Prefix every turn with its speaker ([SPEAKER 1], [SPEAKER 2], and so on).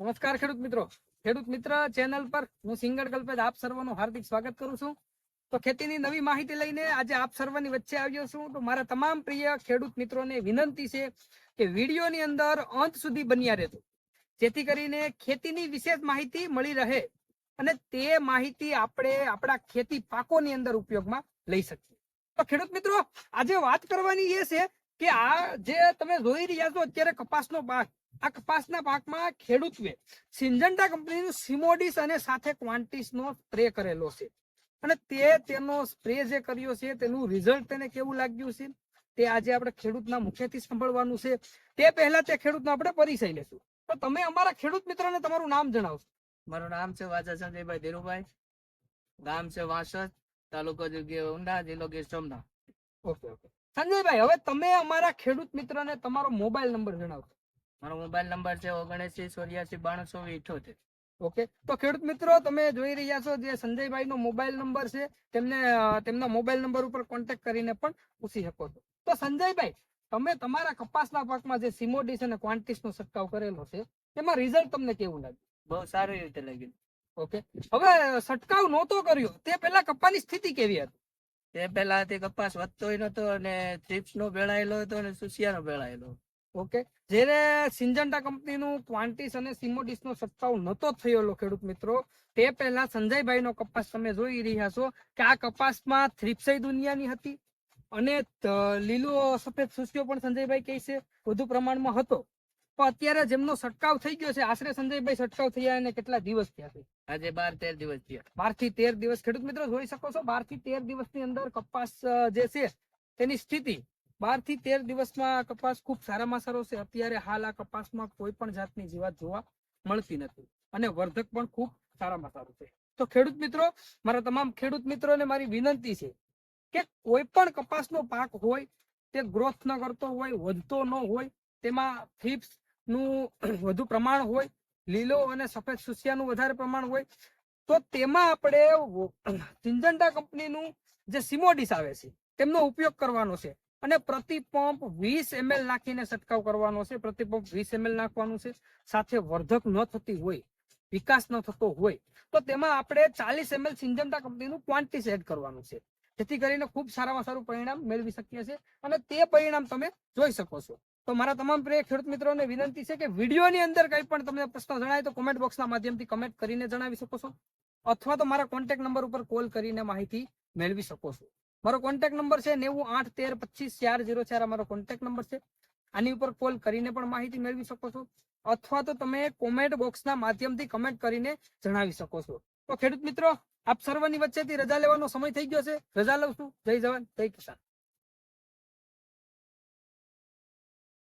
[SPEAKER 1] નમસ્કાર ખેડૂત મિત્રો. ખેડૂત મિત્ર ચેનલ પર હું સિંગર કલ્પેશ આપ સર્વનું હાર્દિક સ્વાગત કરું છું. તો ખેતીની નવી માહિતી લઈને આજે આપ સર્વની વચ્ચે આવ્યો છું. તો મારા તમામ પ્રિય ખેડૂત મિત્રોને વિનંતી છે કે વિડીયોની અંદર અંત સુધી બન્યા રહેજો. જેથી કરીને ખેતીની વિશેષ માહિતી મળી રહે અને તે માહિતી આપણે આપણા ખેતી પાકોની અંદર ઉપયોગમાં લઈ શકીએ. તો ખેડૂત મિત્રો, આજે વાત કરવાની એ છે કે આ જે તમે જોઈ રહ્યા છો, અત્યારે કપાસનો પાક આ કપાસના પાકમાં ખેડૂતે સિંજન્ટા કંપનીનું સિમોડિસ અને સાથે ક્વાન્ટિસનો સ્પ્રે કરેલો છે. અને તે તેનો સ્પ્રે જે કર્યો છે તેનું રિઝલ્ટ તેને કેવું લાગ્યું છે? તે આજે આપણે ખેડૂતના મુખેથી સાંભળવાનું છે. તે પહેલા તે ખેડૂતનો આપણે પરિચય લેશું તો તમે અમારા ખેડૂત મિત્રને તમારું નામ જણાવશો.
[SPEAKER 2] મારું નામ છે વાજા સંજયભાઈ ધીરુભાઈ. ગામ છે વાસદ તાલુકો જગ્યા ઊંડા જિલ્લો ગીર સોમનાથ.
[SPEAKER 1] Okay okay. સંજયભાઈ હવે તમે અમારા ખેડૂત મિત્રને તમારો મોબાઈલ નંબર જણાવશો.
[SPEAKER 2] મારો મોબાઈલ નંબર છે ઓગણસી ચોર્યાસી બાણસો ઇઠોતેર
[SPEAKER 1] ઓકે તો ખેડૂત મિત્રો તમે જોઈ રહ્યા છો જે સંજયભાઈ નો મોબાઈલ નંબર છે તેમને તેમના મોબાઈલ નંબર ઉપર કોન્ટેક્ટ કરીને પણ પૂછી શકો છો. તો સંજયભાઈ તમે તમારા કપાસના પાકમાં જે સિમોડિસ અને ક્વાન્ટિસ નો છંટકાવ કરેલો છે તેમાં રિઝલ્ટ તમને કેવું લાગ્યું?
[SPEAKER 2] બહુ સારી રીતે લાગ્યું.
[SPEAKER 1] ઓકે હવે છંટકાવ નહોતો કર્યો તે પહેલા કપાસની સ્થિતિ કેવી હતી?
[SPEAKER 2] તે પહેલા તે કપાસ વધતો નતો અને થ્રીપ્સ નો ભેળાયેલો હતો અને સુસિયાનો ભેળાયેલો
[SPEAKER 1] ઓકે? જ્યારે સિંજન્ટા કંપનીનું ક્વાન્ટિસ અને સિમોડિસનો સત્તાવ નતો થયેલો ખેડૂત મિત્રો તે પહેલા સંજયભાઈનો કપાસ તમે જોઈ રહ્યા છો કે આ કપાસમાં થ્રીપ્સઈ દુનિયાની હતી અને લીલો સફેદ સુસ્યો પણ સંજયભાઈ કહે છે વધુ પ્રમાણમાં હતો. પણ અત્યારે જેમનો સટકાવ થઈ ગયો છે આશરે સંજયભાઈ સટકાવ થયા એને કેટલા દિવસ થયા છે?
[SPEAKER 2] આજે બાર તેર દિવસ થયા.
[SPEAKER 1] બારથી તેર દિવસ. ખેડૂત મિત્રો જોઈ શકો છો બારથી તેર દિવસની અંદર કપાસ જે છે તેની સ્થિતિ બારથી તેર દિવસમાં કપાસ ખૂબ સારામાં સારો છે. અત્યારે હાલ આ કપાસમાં કોઈ પણ જાતની જીવાત જોવા મળતી નથી અને વર્ધક પણ ખૂબ સારામાં સારું છે. તો ખેડૂત મિત્રો, મારા તમામ ખેડૂત મિત્રોને મારી વિનંતી છે કે કોઈ પણ કપાસનો પાક હોય, તે ગ્રોથ ન કરતો હોય, વધતો ન હોય, તેમાં થ્રીપ્સનું વધુ પ્રમાણ હોય, લીલો અને સફેદ સુસિયાનું વધારે પ્રમાણ હોય, તો તેમાં આપણે સિંજન્ટા કંપનીનું જે સિમોડિસ આવે છે, તેમનો ઉપયોગ કરવાનો છે. અને પ્રતિ પંપ વીસ એમએલ નાખીને છંટકાવ કરવાનો છે. પ્રતિ પંપ વીસ એમએલ નાખવાનું છે. સાથે વર્ધક ન થતી હોય, વિકાસ ન થતો હોય, તો તેમાં આપણે ચાલીસ એમએલ સિંજમતા કંપનીનું ક્વોન્ટિસ એડ કરવાનું છે. જેથી કરીને ખૂબ સારામાં સારું પરિણામ મેળવી શકીએ છીએ. અને તે પરિણામ તમે જોઈ શકો છો. તો મારા તમામ પ્રિય ખેડૂત મિત્રોને વિનંતી છે કે વિડીયોની અંદર કંઈ પણ તમને પ્રશ્ન જણાય તો કોમેન્ટ બોક્સના માધ્યમથી કમેન્ટ કરીને જણાવી શકો છો. અથવા તો મારા કોન્ટેક્ટ નંબર ઉપર કોલ કરીને માહિતી મેળવી શકો છો. મારો કોન્ટેક્ટ નંબર છે નેવું આઠ તેર પચીસ ચાર જીરો ચાર મારો કોન્ટેક્ટ નંબર છે. આની ઉપર કોલ કરીને પણ માહિતી મેળવી શકો છો. અથવા તો તમે કોમેન્ટ બોક્સના માધ્યમથી કમેન્ટ કરીને જણાવી શકો છો. તો ખેડૂત મિત્રો, આપ સર્વની વચ્ચેથી રજા લેવાનો સમય થઈ ગયો છે. રજા લઉં છું. જય જવાન. જય કિસાન.